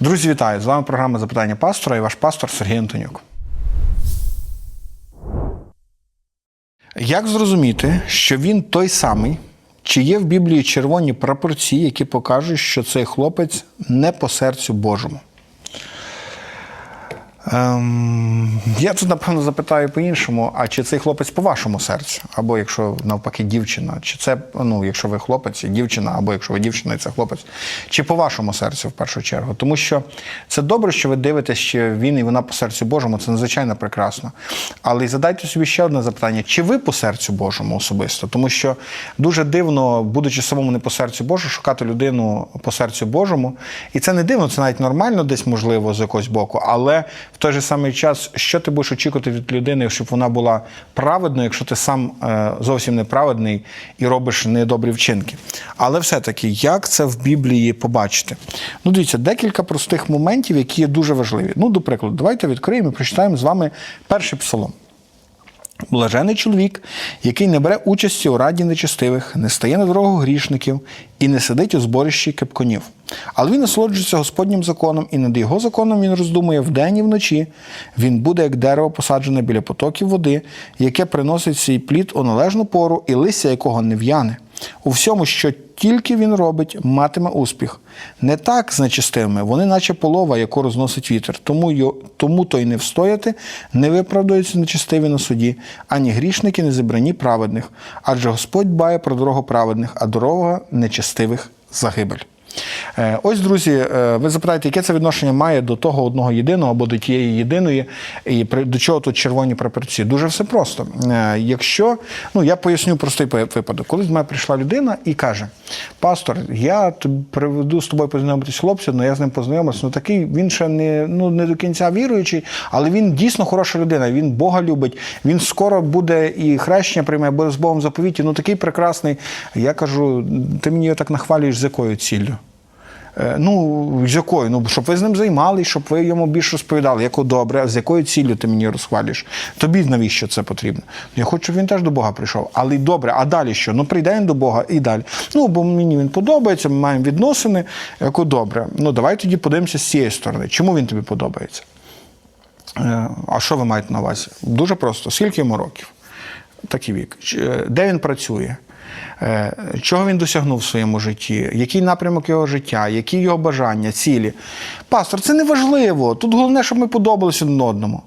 Друзі, вітаю! З вами програма Запитання пастора і ваш пастор Сергій Антонюк. Як зрозуміти, що він той самий, чи є в Біблії червоні прапорці, які покажуть, що цей хлопець не по серцю Божому? Ем, я тут, напевно, запитаю по-іншому, а чи цей хлопець по вашому серцю? Або якщо навпаки дівчина, чи це, ну, якщо ви хлопець і дівчина, або якщо ви дівчина і це хлопець, чи по вашому серцю в першу чергу? Тому що це добре, що ви дивитесь, що він і вона по серцю Божому, це надзвичайно прекрасно. Але й задайте собі ще одне запитання: чи ви по серцю Божому особисто? Тому що дуже дивно, будучи самому не по серцю Божу, шукати людину по серцю Божому. І це не дивно, це навіть нормально десь можливо з якогось боку, але в той же самий час, що ти будеш очікувати від людини, щоб вона була праведною, якщо ти сам е, зовсім неправедний і робиш недобрі вчинки. Але все-таки, як це в Біблії побачити? Ну, дивіться, декілька простих моментів, які є дуже важливі. Ну, до прикладу, давайте відкриємо і прочитаємо з вами перший псалом. Блажений чоловік, який не бере участі у раді нечестивих, не стає на дорогу грішників і не сидить у зборищі кепконів. Але він насолоджується Господнім законом, і над його законом він роздумує вдень і вночі. Він буде як дерево, посаджене біля потоків води, яке приносить свій плід у належну пору, і листя якого не в'яне. У всьому, що тільки він робить, матиме успіх. Не так з нечистивими, вони, наче полова, яку розносить вітер. Тому, йо- тому то не встояти, не виправдаються нечистиві на суді, ані грішники не зібрані праведних. Адже Господь дбає про дорогу праведних, а дорога нечестивих загибель. Е, Ось, друзі, е, ви запитаєте, яке це відношення має до того одного єдиного або до тієї єдиної, і до чого тут червоні прапорці? Дуже все просто. Е, Якщо, ну я поясню простий випадок. Колись до мене прийшла людина і каже: Пастор, я приведу з тобою познайомитись хлопця, але я з ним познайомився. Ну такий він ще не, ну, не до кінця віруючий, але він дійсно хороша людина. Він Бога любить. Він скоро буде і хрещення прийме, буде з Богом заповіті. Ну такий прекрасний. Я кажу, ти мені його так нахвалюєш з якою ціллю? Е, Ну, з якою? Ну, щоб ви з ним займалися, щоб ви йому більше розповідали, яко добре, а з якою ціллю ти мені розхвалюєш? Тобі навіщо це потрібно? Я хочу, щоб він теж до Бога прийшов. Але добре, а далі що? Ну, прийде він до Бога і далі. Ну, бо мені він подобається, ми маємо відносини, яко добре. Ну, давай тоді подивимося з цієї сторони. Чому він тобі подобається? Е, А що ви маєте на увазі? Дуже просто. Скільки йому років? Такий вік. Е, Де він працює? Е, Чого він досягнув в своєму житті? Який напрямок його життя, які його бажання, цілі? Пастор, це не важливо. Тут головне, щоб ми подобалися один одному.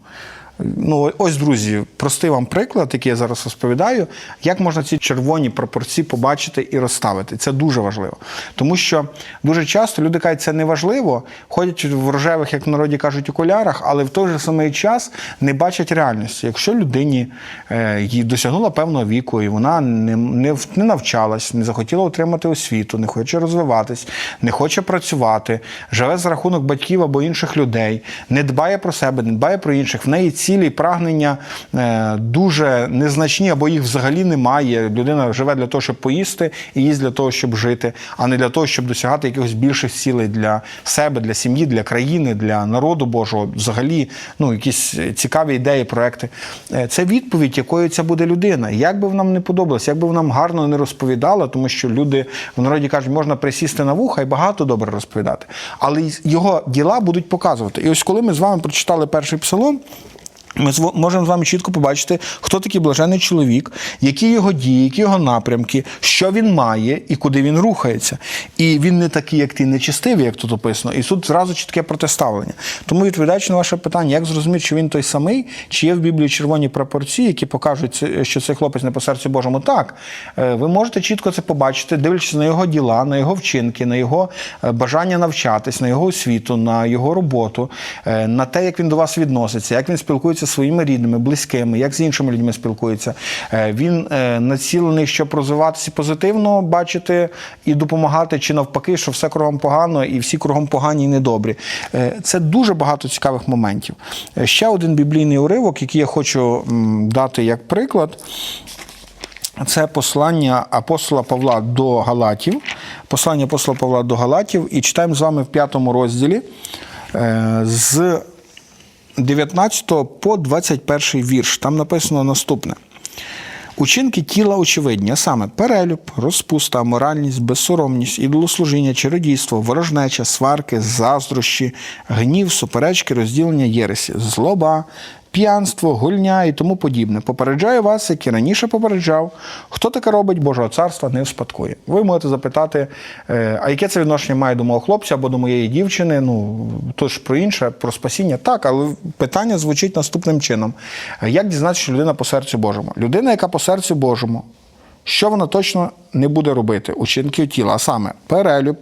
Ну, ось, друзі, простий вам приклад, який я зараз розповідаю, як можна ці червоні пропорції побачити і розставити. Це дуже важливо. Тому що дуже часто люди кажуть, це не важливо, ходять в рожевих, як в народі кажуть, окулярах, але в той же самий час не бачать реальності. Якщо людині е, досягнула певного віку, і вона не, не, не навчалась, не захотіла отримати освіту, не хоче розвиватись, не хоче працювати, живе за рахунок батьків або інших людей, не дбає про себе, не дбає про інших. В неї цілі прагнення е, дуже незначні, або їх взагалі немає. Людина живе для того, щоб поїсти, і їсть для того, щоб жити, а не для того, щоб досягати якихось більших цілей для себе, для сім'ї, для країни, для народу Божого. Взагалі, ну якісь цікаві ідеї, проекти. Е, Це відповідь, якою ця буде людина. Як би нам не подобалася, як би вона гарно не розповідала, тому що люди в народі кажуть, можна присісти на вуха і багато добре розповідати. Але його діла будуть показувати. І ось коли ми з вами прочитали перший псалом. Ми можемо з вами чітко побачити, хто такий блажений чоловік, які його дії, які його напрямки, що він має і куди він рухається. І він не такий, як ти, нечистивий, як тут описано. І тут зразу чітке протиставлення. Тому, відповідаючи на ваше питання, як зрозуміти, що він той самий, чи є в Біблії червоні прапорці, які покажуть, що цей хлопець не по серцю Божому? Так, Е, ви можете чітко це побачити, дивлячись на його діла, на його вчинки, на його е, бажання навчатись, на його освіту, на його роботу, е, на те, як він до вас відноситься, як він спілкується своїми рідними, близькими, як з іншими людьми спілкується. Е, Він е, націлений, щоб розвиватися позитивно, бачити і допомагати, чи навпаки, що все кругом погано і всі кругом погані і недобрі. Е, Це дуже багато цікавих моментів. Ще один біблійний уривок, який я хочу дати як приклад. Це послання апостола Павла до Галатів. Послання апостола Павла до Галатів. І читаємо з вами в п'ятому розділі з 19 по 21 вірш. Там написано наступне. Учинки тіла очевидні, а саме перелюб, розпуста, моральність, безсоромність, ідолослужіння, чародійство, ворожнеча, сварки, заздрощі, гнів, суперечки, розділення єресі, злоба, п'янство, гульня і тому подібне. Попереджаю вас, як і раніше попереджав, хто таке робить Божого царства не вспадкує. Ви можете запитати, е, а яке це відношення має до мого хлопця або до моєї дівчини? Ну то ж про інше, про спасіння. Так, але питання звучить наступним чином: як дізнатися, що людина по серцю Божому? Людина, яка по серцю Божому, що вона точно не буде робити? Учинків тіла, а саме перелюб,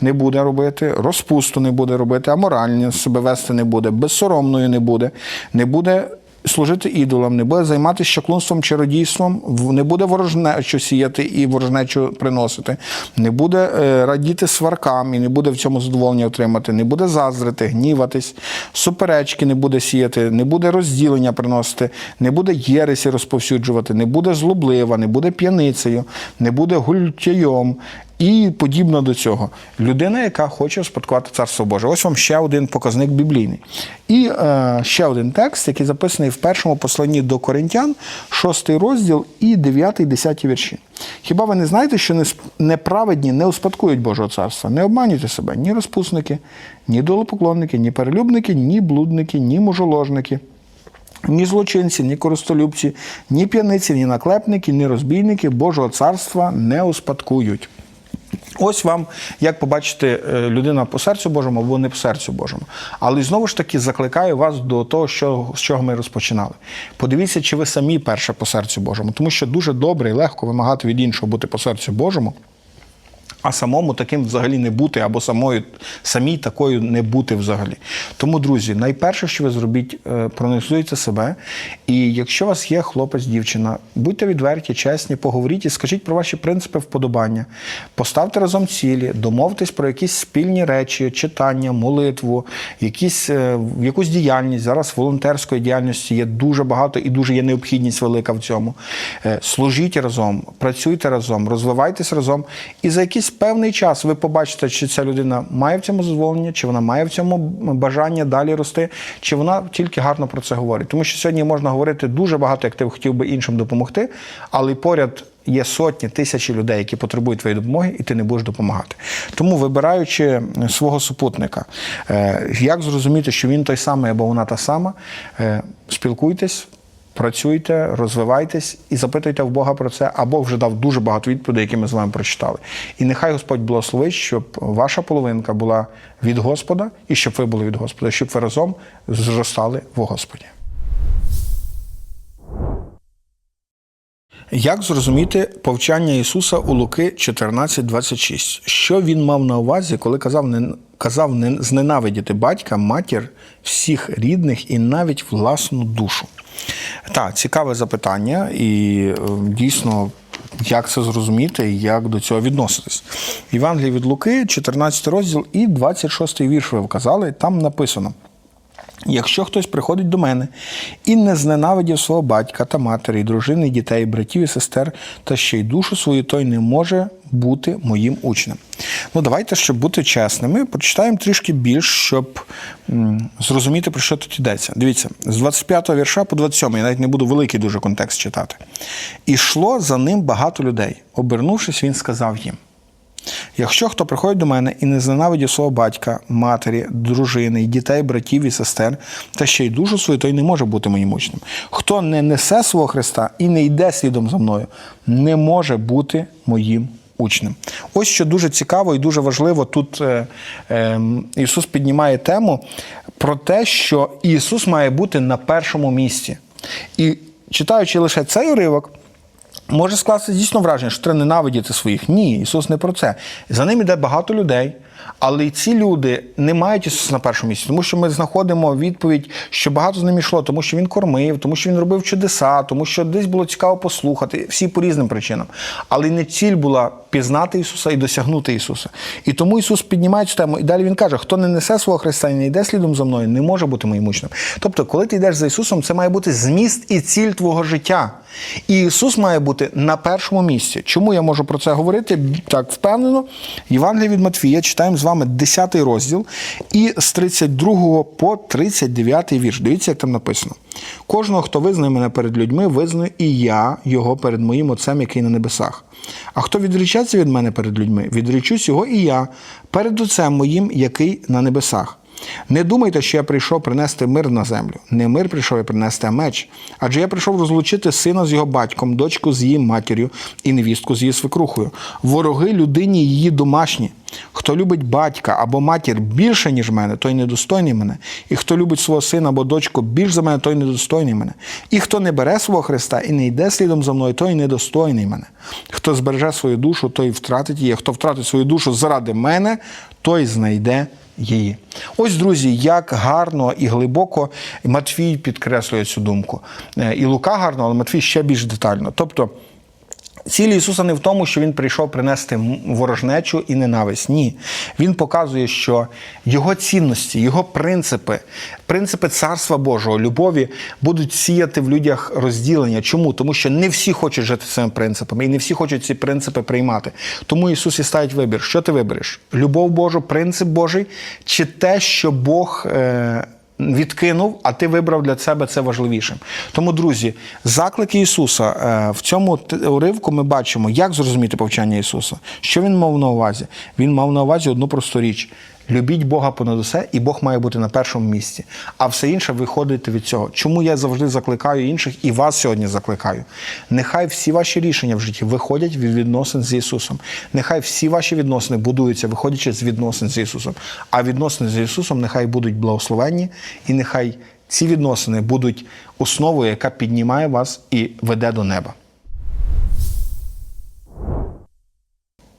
не буде робити, розпусту не буде робити, аморально себе вести не буде, безсоромною не буде, не буде служити ідолам, не буде займатися чаклунством, чародійством, не буде ворожнечу сіяти і ворожнечу приносити, не буде е, радіти сваркам і не буде в цьому задоволення отримати, не буде заздрити, гніватись, суперечки не буде сіяти, не буде розділення приносити, не буде єресі розповсюджувати, не буде злоблива, не буде п'яницею, не буде гультяйом, і подібно до цього. Людина, яка хоче успадкувати царство Боже. Ось вам ще один показник біблійний. І е, ще один текст, який записаний в першому посланні до Коринтян, 6 розділ і 9, 10 вірші. Хіба ви не знаєте, що неправедні не успадкують Божого царства? Не обманюйте себе ні розпусники, ні долопоклонники, ні перелюбники, ні блудники, ні мужоложники. Ні злочинці, ні користолюбці, ні п'яниці, ні наклепники, ні розбійники Божого царства не успадкують. Ось вам, як побачити, е, людина по серцю Божому або не по серцю Божому. Але знову ж таки закликаю вас до того, що, з чого ми розпочинали. Подивіться, чи ви самі перше по серцю Божому, тому що дуже добре і легко вимагати від іншого бути по серцю Божому. А самому таким взагалі не бути, або самою самій такою не бути взагалі. Тому, друзі, найперше, що ви зробіть, е, проаналізуйте себе. І якщо у вас є хлопець, дівчина, будьте відверті, чесні, поговоріть і скажіть про ваші принципи вподобання. Поставте разом цілі, домовтесь про якісь спільні речі, читання, молитву, якісь, е, якусь діяльність. Зараз волонтерської діяльності є дуже багато і дуже є необхідність велика в цьому. Е, Служіть разом, працюйте разом, розвивайтесь разом. І за якийсь певний час ви побачите, чи ця людина має в цьому дозволення, чи вона має в цьому бажання далі рости, чи вона тільки гарно про це говорить. Тому що сьогодні можна говорити дуже багато, як ти хотів би іншим допомогти, але поряд. Є сотні тисячі людей, які потребують твоєї допомоги, і ти не будеш допомагати. Тому, вибираючи свого супутника, е, як зрозуміти, що він той самий або вона та сама, е, спілкуйтесь, працюйте, розвивайтесь і запитуйте в Бога про це, а Бог вже дав дуже багато відповідей, які ми з вами прочитали. І нехай Господь благословить, щоб ваша половинка була від Господа, і щоб ви були від Господа, щоб ви разом зростали в Господі. Як зрозуміти повчання Ісуса у Луки 14.26? Що він мав на увазі, коли казав, не, казав не, зненавидіти батька, матір, всіх рідних і навіть власну душу? Так, цікаве запитання, і е, дійсно, як це зрозуміти і як до цього відноситись. Євангелії від Луки, 14 розділ і 26 вірш ви вказали, там написано. Якщо хтось приходить до мене і не зненавидів свого батька та матері, дружини, дітей, братів і сестер, та ще й душу свою, той не може бути моїм учнем. Ну, давайте, щоб бути чесними, прочитаємо трішки більш, щоб м, зрозуміти, про що тут йдеться. Дивіться, з 25 го вірша по 27, я навіть не буду великий дуже контекст читати. Ішло за ним багато людей. Обернувшись, він сказав їм. Якщо хто приходить до мене і не зненавидів свого батька, матері, дружини, дітей, братів і сестер, та ще й душу свою, той не може бути моїм учнем. Хто не несе свого Христа і не йде слідом за мною, не може бути моїм учнем. Ось що дуже цікаво і дуже важливо тут е, е, Ісус піднімає тему про те, що Ісус має бути на першому місці. І читаючи лише цей уривок, Може скласти дійсно враження, що треба ненавидіти своїх. Ні, Ісус не про це. За ним іде багато людей, але ці люди не мають Ісуса на першому місці, тому що ми знаходимо відповідь, що багато з ним йшло, тому що Він кормив, тому що він робив чудеса, тому що десь було цікаво послухати, всі по різним причинам. Але не ціль була пізнати Ісуса і досягнути Ісуса. І тому Ісус піднімає цю тему, і далі Він каже: хто не несе свого Христа і не йде слідом за мною, не може бути моїм учнем. Тобто, коли ти йдеш за Ісусом, це має бути зміст і ціль твого життя. І Ісус має бути на першому місці. Чому я можу про це говорити так впевнено? Євангелія від Матфія читаємо. Читаємо з вами 10 розділ і з 32 по 39 вірш. Дивіться, як там написано. Кожного, хто визнає мене перед людьми, визнаю і я його перед моїм Отцем, який на небесах. А хто відрічається від мене перед людьми, відрічусь його і я перед Отцем моїм, який на небесах. Не думайте, що я прийшов принести мир на землю. Не мир прийшов я принести, а меч. Адже я прийшов розлучити сина з його батьком, дочку з її матір'ю і невістку з її свекрухою. Вороги людині її домашні. Хто любить батька або матір більше, ніж мене, той недостойний мене. І хто любить свого сина або дочку більш за мене, той недостойний мене. І хто не бере свого Христа і не йде слідом за мною, той недостойний мене. Хто збереже свою душу, той втратить її. Хто втратить свою душу заради мене, той знайде її. Ось, друзі, як гарно і глибоко Матвій підкреслює цю думку. Е, І Лука гарно, але Матвій ще більш детально. Тобто. Ціль Ісуса не в тому, що Він прийшов принести ворожнечу і ненависть. Ні. Він показує, що його цінності, його принципи, принципи Царства Божого, любові будуть сіяти в людях розділення. Чому? Тому що не всі хочуть жити цими принципами, і не всі хочуть ці принципи приймати. Тому Ісус і ставить вибір. Що ти вибереш? Любов Божу, принцип Божий, чи те, що Бог. Е- відкинув, а ти вибрав для себе це важливішим. Тому, друзі, заклики Ісуса е, в цьому уривку ми бачимо, як зрозуміти повчання Ісуса. Що він мав на увазі? Він мав на увазі одну просту річ. Любіть Бога понад усе, і Бог має бути на першому місці. А все інше виходити від цього. Чому я завжди закликаю інших і вас сьогодні закликаю? Нехай всі ваші рішення в житті виходять від відносин з Ісусом. Нехай всі ваші відносини будуються, виходячи з відносин з Ісусом. А відносини з Ісусом нехай будуть благословенні, і нехай ці відносини будуть основою, яка піднімає вас і веде до неба.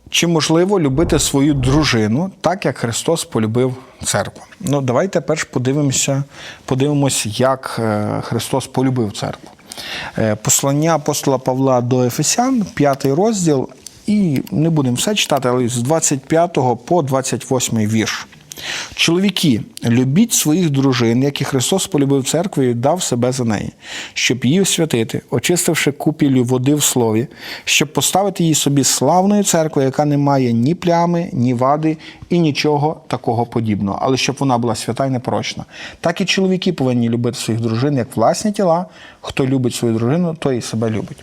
Чи можливо любити свою дружину так, як Христос полюбив церкву? Ну, давайте перш подивимося, подивимось, як е, Христос полюбив церкву. Е, Послання апостола Павла до Ефесян, п'ятий розділ, і не будемо все читати, але з 25 по 28 вірш. Чоловіки, любіть своїх дружин, як і Христос полюбив церкву і дав себе за неї, щоб її освятити, очистивши купіллю води в слові, щоб поставити її собі славною церквою, яка не має ні плями, ні вади і нічого такого подібного, але щоб вона була свята і непорочна. Так і чоловіки повинні любити своїх дружин як власні тіла. Хто любить свою дружину, той і себе любить.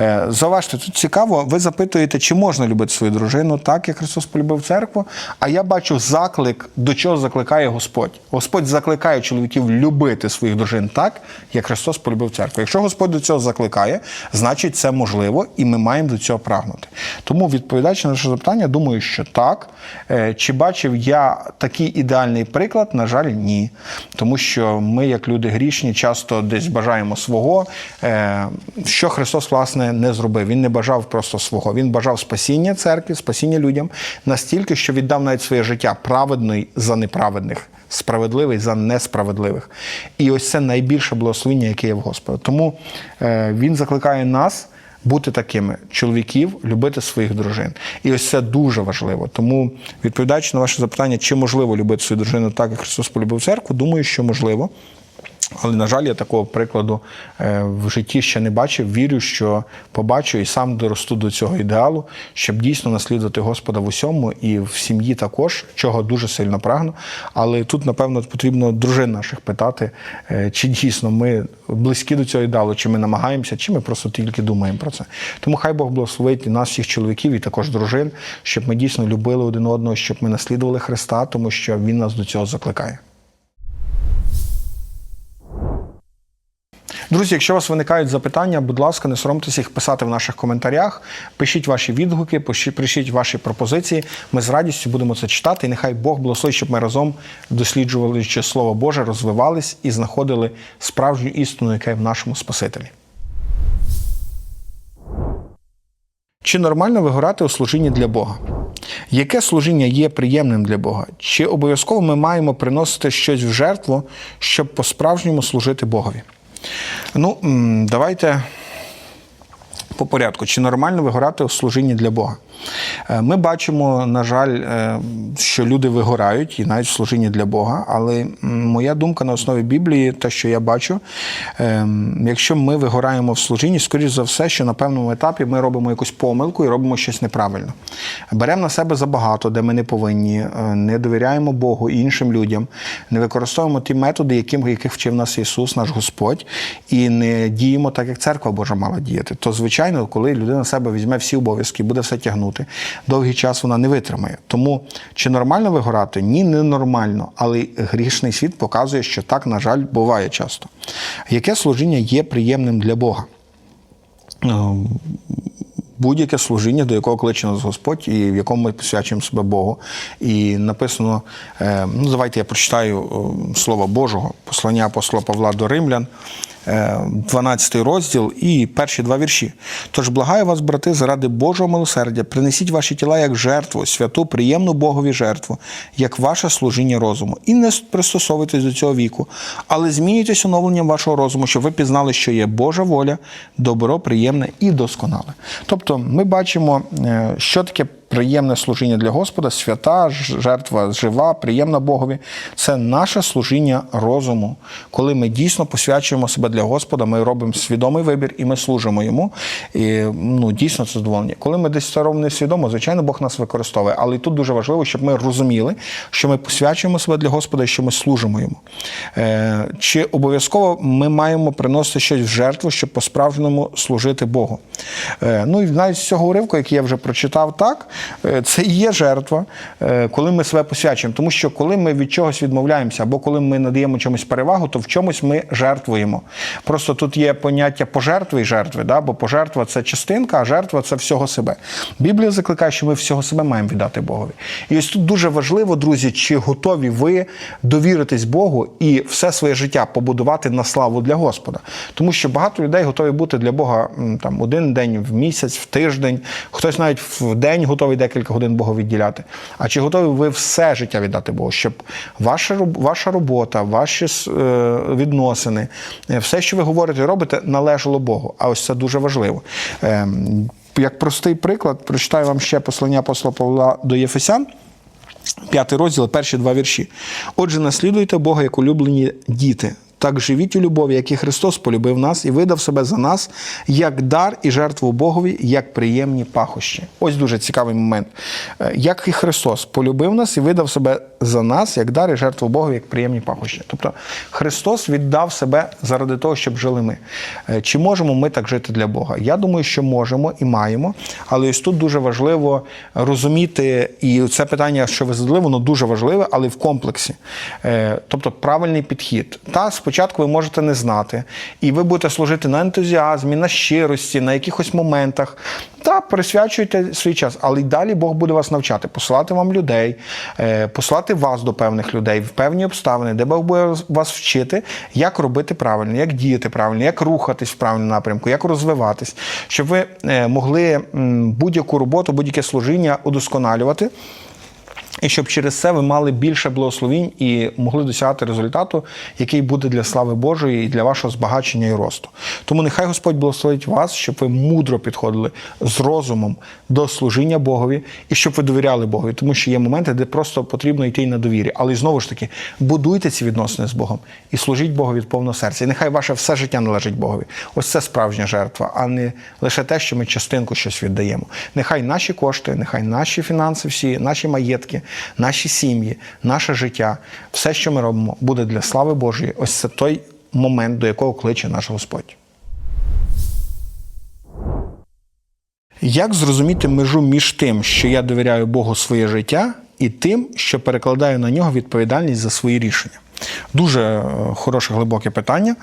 Е, Зауважте, тут цікаво, ви запитуєте, чи можна любити свою дружину так, як Христос полюбив церкву. А я бачу заклик, до чого закликає Господь. Господь закликає чоловіків любити своїх дружин так, як Христос полюбив церкву. Якщо Господь до цього закликає, значить це можливо, і ми маємо до цього прагнути. Тому, відповідаючи на наше запитання, думаю, що так. Е, Чи бачив я такий ідеальний приклад? На жаль, ні. Тому що ми, як люди грішні, часто десь бажаємо свого, е, що Христос, власне, не зробив. Він не бажав просто свого. Він бажав спасіння церкві, спасіння людям настільки, що віддав навіть своє життя праведний за неправедних. Справедливий за несправедливих. І ось це найбільше благословення, яке є в Господа. Тому е, він закликає нас бути такими чоловіків, любити своїх дружин. І ось це дуже важливо. Тому, відповідаючи на ваше запитання, чи можливо любити свою дружину так, як Христос полюбив церкву, думаю, що можливо. Але, на жаль, я такого прикладу е, в житті ще не бачив. Вірю, що побачу і сам доросту до цього ідеалу, щоб дійсно наслідувати Господа в усьому і в сім'ї також, чого дуже сильно прагну. Але тут, напевно, потрібно дружин наших питати, е, чи дійсно ми близькі до цього ідеалу, чи ми намагаємося, чи ми просто тільки думаємо про це. Тому хай Бог благословить нас, всіх чоловіків, і також дружин, щоб ми дійсно любили один одного, щоб ми наслідували Христа, тому що Він нас до цього закликає. Друзі, якщо у вас виникають запитання, будь ласка, не соромтеся їх писати в наших коментарях. Пишіть ваші відгуки, пишіть ваші пропозиції. Ми з радістю будемо це читати. І нехай Бог благословить, щоб ми разом досліджували Слово Боже, розвивались і знаходили справжню істину, яка є в нашому Спасителі. Чи нормально вигорати у служінні для Бога? Яке служіння є приємним для Бога? Чи обов'язково ми маємо приносити щось в жертву, щоб по-справжньому служити Богові? Ну, давайте по порядку. Чи нормально вигорати у служінні для Бога? Е, Ми бачимо, на жаль, е, що люди вигорають і навіть в служінні для Бога. Але моя думка на основі Біблії, те, що я бачу, е, якщо ми вигораємо в служінні, скоріш за все, що на певному етапі ми робимо якусь помилку і робимо щось неправильно. Беремо на себе забагато, де ми не повинні, не довіряємо Богу і іншим людям, не використовуємо ті методи, яким, яких вчив нас Ісус, наш Господь, і не діємо так, як церква Божа мала діяти. То, звичайно, коли людина на себе візьме всі обов'язки, буде все тягнути, довгий час вона не витримає. Тому чи нормально вигорати? Ні, не нормально. Але грішний світ показує, що так, на жаль, буває часто. Яке служіння є приємним для Бога? Ем, Будь-яке служіння, до якого кличе нас Господь, і в якому ми посвячуємо себе Богу. І написано, е, ну давайте я прочитаю е, Слово Божого, послання апостола Павла до Римлян, 12 розділ і перші два вірші. Тож благаю вас, брати, заради Божого милосердя, принесіть ваші тіла як жертву, святу, приємну Богові жертву, як ваше служіння розуму. І не пристосовуйтесь до цього віку, але змінюйтесь оновленням вашого розуму, щоб ви пізнали, що є Божа воля, добро, приємне і досконале. Тобто ми бачимо, е, що таке приємне служіння для Господа, свята, жертва жива, приємна Богові. Це наше служіння розуму. Коли ми дійсно посвячуємо себе для Господа, ми робимо свідомий вибір і ми служимо йому. І ну, дійсно це задоволення. Коли ми десь це робимо несвідомо, звичайно, Бог нас використовує. Але і тут дуже важливо, щоб ми розуміли, що ми посвячуємо себе для Господа і що ми служимо йому. Е, чи обов'язково ми маємо приносити щось в жертву, щоб по-справжньому служити Богу? Е, ну і навіть з цього уривку, який я вже прочитав, так, це і є жертва, е, коли ми себе посвячуємо. Тому що коли ми від чогось відмовляємося, або коли ми надаємо чомусь перевагу, то в чомусь ми жертвуємо. Просто тут є поняття пожертви і жертви, да? бо пожертва це частинка, а жертва це всього себе. Біблія закликає, що ми всього себе маємо віддати Богові. І ось тут дуже важливо, друзі, чи готові ви довіритись Богу і все своє життя побудувати на славу для Господа. Тому що багато людей готові бути для Бога там один день в місяць, в тиждень, хтось навіть в день готовий декілька годин Богу відділяти. А чи готові ви все життя віддати Богу, щоб ваша, ваша робота, ваші е, відносини, е, все, що ви говорите робите, належало Богу. А ось це дуже важливо. Ем, Як простий приклад, прочитаю вам ще послання апостола Павла до Єфесян. П'ятий розділ, перші два вірші. Отже, наслідуйте Бога як улюблені діти. Так живіть у любові, як і Христос полюбив нас і видав себе за нас як дар і жертву Богові, як приємні пахощі. Ось дуже цікавий момент. Е, Як і Христос полюбив нас і видав себе за нас як дар і жертву Богові, як приємні пахощі. Тобто Христос віддав себе заради того, щоб жили ми. Е, Чи можемо ми так жити для Бога? Я думаю, що можемо і маємо, але ось тут дуже важливо розуміти, і це питання, що ви задали, воно дуже важливе, але в комплексі. Е, Тобто правильний підхід. Та спочатку ви можете не знати, і ви будете служити на ентузіазмі, на щирості, на якихось моментах. Та присвячуйте свій час, але й далі Бог буде вас навчати, посилати вам людей, е, посилати вас до певних людей в певні обставини, де Бог буде вас вчити, як робити правильно, як діяти правильно, як рухатись в правильному напрямку, як розвиватись, щоб ви е, могли будь-яку роботу, будь-яке служіння удосконалювати. І щоб через це ви мали більше благословінь і могли досягати результату, який буде для слави Божої і для вашого збагачення і росту. Тому нехай Господь благословить вас, щоб ви мудро підходили з розумом до служіння Богові і щоб ви довіряли Богові, тому що є моменти, де просто потрібно йти на довірі. Але знову ж таки, будуйте ці відносини з Богом і служіть Богові від повного серця. І нехай ваше все життя належить Богові. Ось це справжня жертва, а не лише те, що ми частинку щось віддаємо. Нехай наші кошти, нехай наші фінанси, всі, наші маєтки, наші сім'ї, наше життя, все, що ми робимо, буде для слави Божої. Ось це той момент, до якого кличе наш Господь. Як зрозуміти межу між тим, що я довіряю Богу своє життя, і тим, що перекладаю на нього відповідальність за свої рішення? Дуже е, хороше глибоке питання.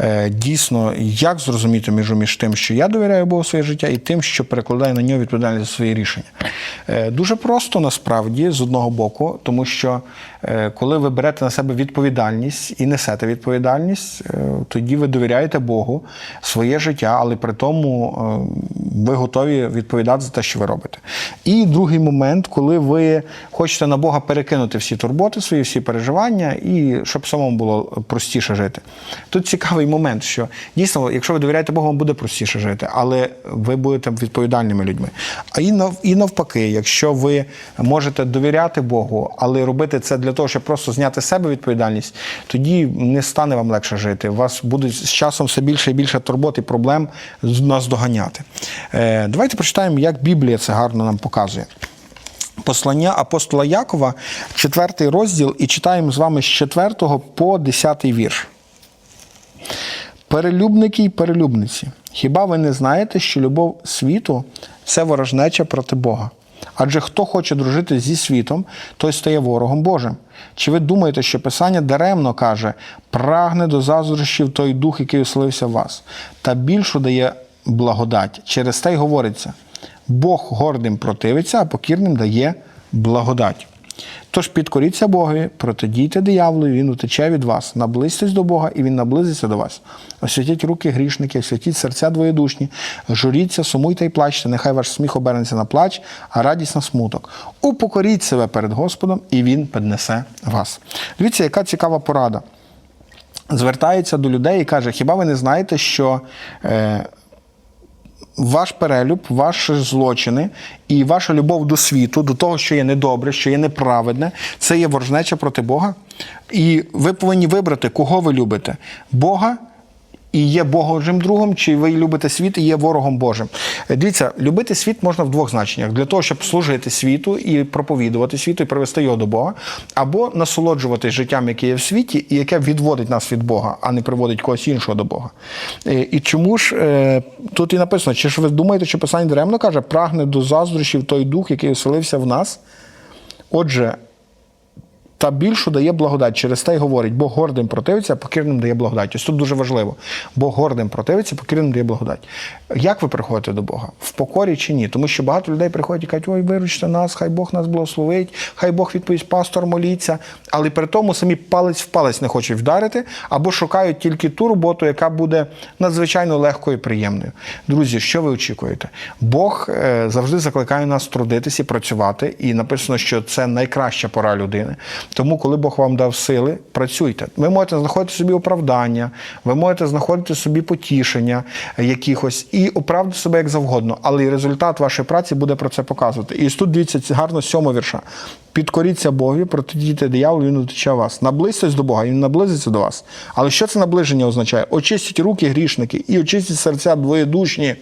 Е, Дійсно, як зрозуміти межу між тим, що я довіряю Богу своє життя, і тим, що перекладаю на нього відповідальність за свої рішення? Е, Дуже просто насправді з одного боку, тому що коли ви берете на себе відповідальність і несете відповідальність, тоді ви довіряєте Богу своє життя, але при тому ви готові відповідати за те, що ви робите. І другий момент, коли ви хочете на Бога перекинути всі турботи свої, всі переживання і щоб самому було простіше жити. Тут цікавий момент, що дійсно, якщо ви довіряєте Богу, вам буде простіше жити, але ви будете відповідальними людьми. А і нав- і навпаки, якщо ви можете довіряти Богу, але робити це для того, щоб просто зняти з себе відповідальність, тоді не стане вам легше жити. У вас будуть з часом все більше і більше турбот і проблем нас доганяти. Е, давайте прочитаємо, як Біблія це гарно нам показує. Послання апостола Якова, 4 розділ, і читаємо з вами з 4 по 10 вірш. Перелюбники й перелюбниці, хіба ви не знаєте, що любов світу це ворожнеча проти Бога? Адже хто хоче дружити зі світом, той стає ворогом Божим. Чи ви думаєте, що Писання даремно каже, прагне до заздрощів той дух, який оселився в вас, та більшу дає благодать. Через те й говориться: Бог гордим противиться, а покірним дає благодать. Тож підкоріться Богові, протидійте дияволу, він утече від вас. Наблизьтесь до Бога, і він наблизиться до вас. Освятіть руки грішники, освятіть серця двоєдушні, журіться, сумуйте і плачте, нехай ваш сміх обернеться на плач, а радість на смуток. Упокоріть себе перед Господом, і він піднесе вас. Дивіться, яка цікава порада. Звертається до людей і каже: хіба ви не знаєте, що. Е, ваш перелюб, ваші злочини і ваша любов до світу, до того, що є недобре, що є неправедне, це є ворожнеча проти Бога. І ви повинні вибрати, кого ви любите: Бога. І є Божим другом, чи ви любите світ і є ворогом Божим. Е, Дивіться, любити світ можна в двох значеннях: для того, щоб служити світу і проповідувати світу, і привести його до Бога, або насолоджуватись життям, яке є в світі, і яке відводить нас від Бога, а не приводить когось іншого до Бога. Е, І чому ж е, тут і написано, чи ж ви думаєте, що Писання даремно каже, прагне до заздрощів той дух, який оселився в нас? Отже, та більшу дає благодать. Через те й говорить, Бог гордим противиться, а покірним дає благодать. Ось тут дуже важливо. Бог гордим противиться, покірним дає благодать. Як ви приходите до Бога? В покорі чи ні? Тому що багато людей приходять і кажуть, ой, виручте нас, хай Бог нас благословить, хай Бог відповість, пастор моліться. Але при тому самі палець в палець не хочуть вдарити, або шукають тільки ту роботу, яка буде надзвичайно легкою і приємною. Друзі, що ви очікуєте? Бог е, завжди закликає нас трудитися і працювати, і написано, що це найкраща пора людини. Тому, коли Бог вам дав сили, працюйте. Ви можете знаходити собі оправдання, ви можете знаходити собі потішення якихось і оправдати себе як завгодно, але і результат вашої праці буде про це показувати. І тут дивіться гарно з сьомого вірша. Підкоріться Богові, протидійте дияволу, він утече вас. Наблизьтесь до Бога, він наблизиться до вас. Але що це наближення означає? Очистіть руки грішники і очистіть серця двоєдушні.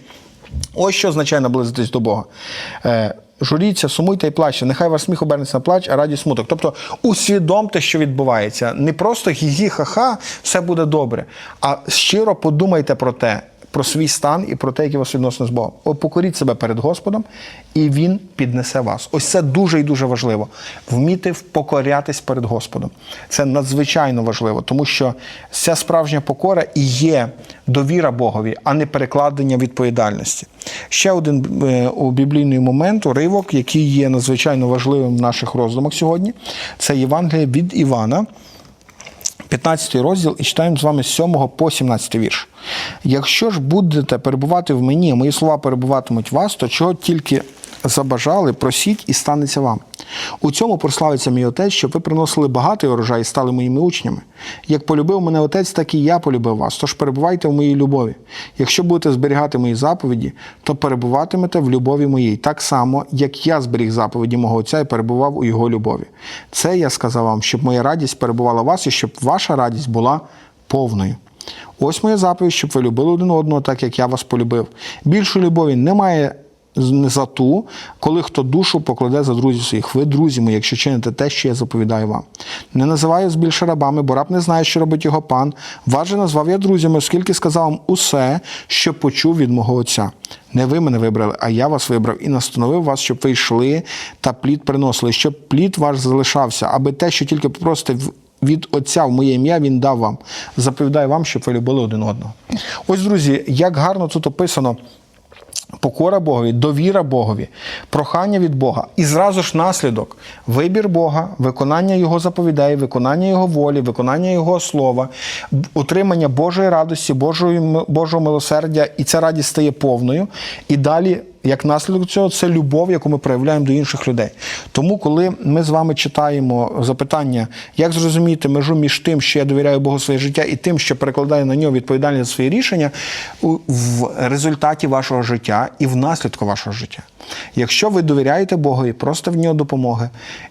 Ось що означає наблизитись до Бога. Журіться, сумуйте і плачте. Нехай ваш сміх обернеться на плач, а радість смуток. Тобто усвідомте, що відбувається. Не просто гі-гі-ха-ха, все буде добре. А щиро подумайте про те, про свій стан і про те, які у вас відносини з Богом. Покоріть себе перед Господом, і Він піднесе вас. Ось це дуже і дуже важливо. Вміти впокорятись перед Господом. Це надзвичайно важливо, тому що ця справжня покора і є довіра Богові, а не перекладення відповідальності. Ще один е, у біблійний момент, уривок, який є надзвичайно важливим в наших роздумах сьогодні, це Євангеліє від Івана. 15 розділ і читаємо з вами з 7 по 17 вірш. Якщо ж будете перебувати в мені, мої слова перебуватимуть вас, то чого тільки забажали, просіть і станеться вам. У цьому прославиться мій отець, щоб ви приносили багатий урожай і стали моїми учнями. Як полюбив мене отець, так і я полюбив вас. Тож перебувайте в моїй любові. Якщо будете зберігати мої заповіді, то перебуватимете в любові моїй, так само, як я зберіг заповіді мого отця і перебував у його любові. Це я сказав вам, щоб моя радість перебувала в вас і щоб ваша радість була повною. Ось моя заповідь, щоб ви любили один одного, так як я вас полюбив. Більшої любові немає за ту, коли хто душу покладе за друзів своїх. Ви, друзі мої, якщо чините те, що я заповідаю вам. Не називаю вас більше рабами, бо раб не знає, що робить його пан. Вас же назвав я друзями, оскільки сказав вам усе, що почув від мого отця. Не ви мене вибрали, а я вас вибрав і настановив вас, щоб ви йшли та плід приносили, щоб плід ваш залишався, аби те, що тільки попросите від Отця в моє ім'я він дав вам. Заповідаю вам, щоб ви любили один одного. Ось, друзі, як гарно тут описано. Покора Богові, довіра Богові, прохання від Бога. І зразу ж наслідок вибір Бога, виконання Його заповідей, виконання Його волі, виконання Його слова, отримання Божої радості, Божої, Божого милосердя, і ця радість стає повною. І далі як наслідок цього, це любов, яку ми проявляємо до інших людей. Тому, коли ми з вами читаємо запитання, як зрозуміти межу між тим, що я довіряю Богу своє життя, і тим, що перекладаю на нього відповідальність за свої рішення, в результаті вашого життя і в наслідку вашого життя. Якщо ви довіряєте Богу і просто в нього допомоги,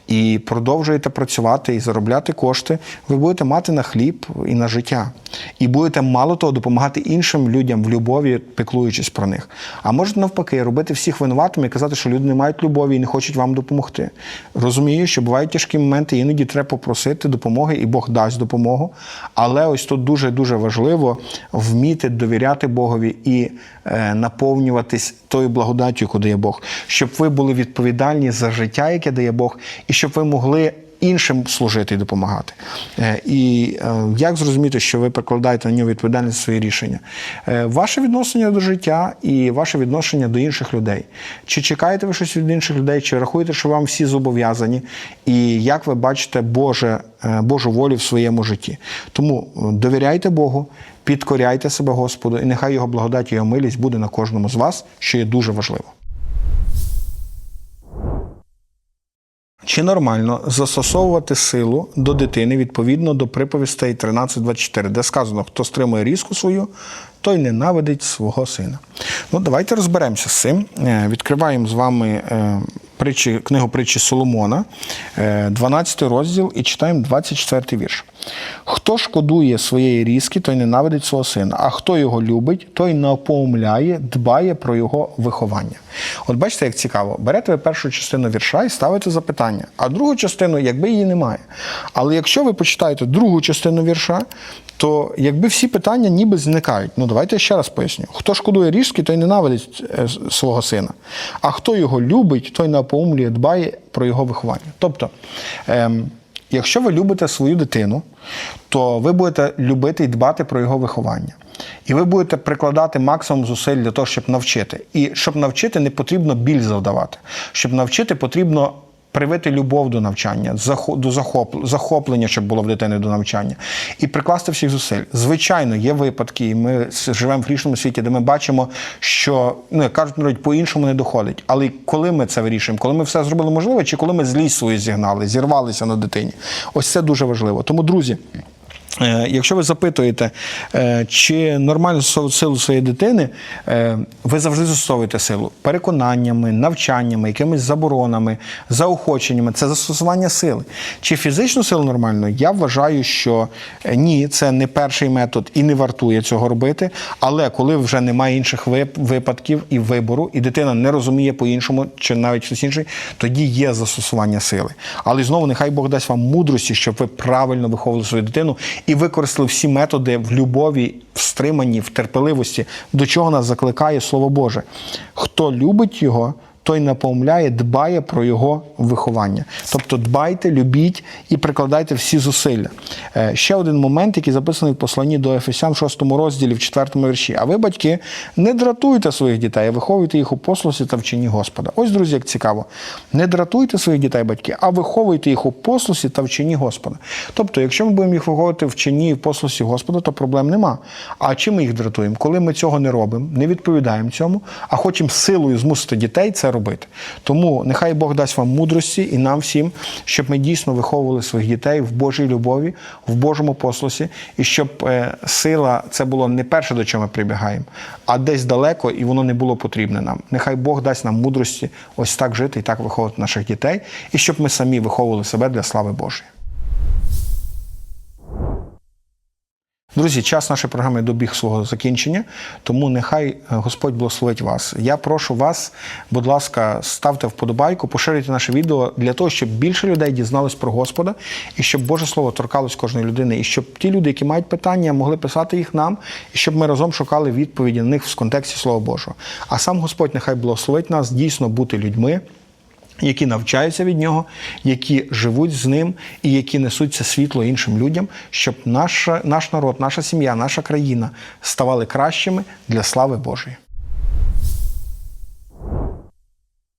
і продовжуєте працювати і заробляти кошти, ви будете мати на хліб і на життя. І будете мало того допомагати іншим людям в любові, піклуючись про них. А можете навпаки робити всіх винуватими і казати, що люди не мають любові і не хочуть вам допомогти. Розумію, що бувають тяжкі моменти, іноді треба попросити допомоги, і Бог дасть допомогу. Але ось тут дуже дуже важливо вміти довіряти Богові і е, наповнюватись тою благодаттю, яку дає Бог, щоб ви були відповідальні за життя, яке дає Бог, і щоб ви могли. Іншим служити і допомагати. Е, І е, як зрозуміти, що ви прикладаєте на нього відповідальність свої рішення? Е, Ваше відношення до життя і ваше відношення до інших людей. Чи чекаєте ви щось від інших людей, чи рахуєте, що вам всі зобов'язані? І як ви бачите Боже, Божу волю в своєму житті? Тому довіряйте Богу, підкоряйте себе Господу, і нехай його благодать і його милість буде на кожному з вас, що є дуже важливо. Чи нормально застосовувати силу до дитини відповідно до приповістей 13.24, де сказано, хто стримує різку свою, той ненавидить свого сина. Ну, давайте розберемося з цим. Е, Відкриваємо з вами е, притчі, книгу притчі Соломона, е, 12 розділ, і читаємо 24 вірш. Хто шкодує своєї різки, той ненавидить свого сина, а хто його любить, той напомляє, дбає про його виховання. От бачите, як цікаво, берете ви першу частину вірша і ставите запитання, а другу частину, якби її немає. Але якщо ви почитаєте другу частину вірша, то якби всі питання ніби зникають. Ну давайте я ще раз поясню. Хто шкодує різки, той ненавидить е, свого сина. А хто його любить, той напомлює, дбає про його виховання. Тобто, ем, якщо ви любите свою дитину, то ви будете любити і дбати про його виховання. І ви будете прикладати максимум зусиль для того, щоб навчити. І щоб навчити, не потрібно біль завдавати. Щоб навчити, потрібно привити любов до навчання, до захоп- захоплення, щоб було в дитини до навчання, і прикласти всіх зусиль. Звичайно, є випадки, і ми живемо в грішному світі, де ми бачимо, що ну як кажуть, навіть по-іншому не доходить. Але коли ми це вирішуємо, коли ми все зробили можливе, чи коли ми злість свою зігнали, зірвалися на дитині, ось це дуже важливо. Тому, друзі. Е, Якщо ви запитуєте, е, чи нормально застосовувати силу своєї дитини, е, ви завжди застосовуєте силу переконаннями, навчаннями, якимись заборонами, заохоченнями. Це застосування сили. Чи фізичну силу нормально? Я вважаю, що ні, це не перший метод і не вартує цього робити. Але коли вже немає інших випадків і вибору, і дитина не розуміє по-іншому, чи навіть щось інше, тоді є застосування сили. Але знову нехай Бог дасть вам мудрості, щоб ви правильно виховували свою дитину і використали всі методи в любові, в стриманні, в терпеливості, до чого нас закликає Слово Боже. Хто любить його, той напомляє, дбає про його виховання. Тобто дбайте, любіть і прикладайте всі зусилля. Е, Ще один момент, який записаний в посланні до Ефесян в 6 розділі, в 4 вірші. А ви, батьки, не дратуйте своїх дітей, а виховуйте їх у послусі та вченні Господа. Ось, друзі, як цікаво. Не дратуйте своїх дітей, батьки, а виховуйте їх у послусі та вченні Господа. Тобто, якщо ми будемо їх виховувати в вченні і в послусі Господа, то проблем нема. А чим ми їх дратуємо? Коли ми цього не робимо, не відповідаємо цьому, а хочемо силою змусити дітей це робити. Тому нехай Бог дасть вам мудрості і нам всім, щоб ми дійсно виховували своїх дітей в Божій любові, в Божому послусі, і щоб е, сила це було не перше, до чого ми прибігаємо, а десь далеко, і воно не було потрібне нам. Нехай Бог дасть нам мудрості ось так жити і так виховувати наших дітей, і щоб ми самі виховували себе для слави Божої. Друзі, час нашої програми добіг свого закінчення, тому нехай е, Господь благословить вас. Я прошу вас, будь ласка, ставте вподобайку, поширюйте наше відео для того, щоб більше людей дізнались про Господа і щоб Боже Слово торкалось кожної людини, і щоб ті люди, які мають питання, могли писати їх нам, і щоб ми разом шукали відповіді на них в контексті Слова Божого. А сам Господь нехай благословить нас дійсно бути людьми які навчаються від нього, які живуть з ним і які несуться світло іншим людям, щоб наш, наш народ, наша сім'я, наша країна ставали кращими для слави Божої.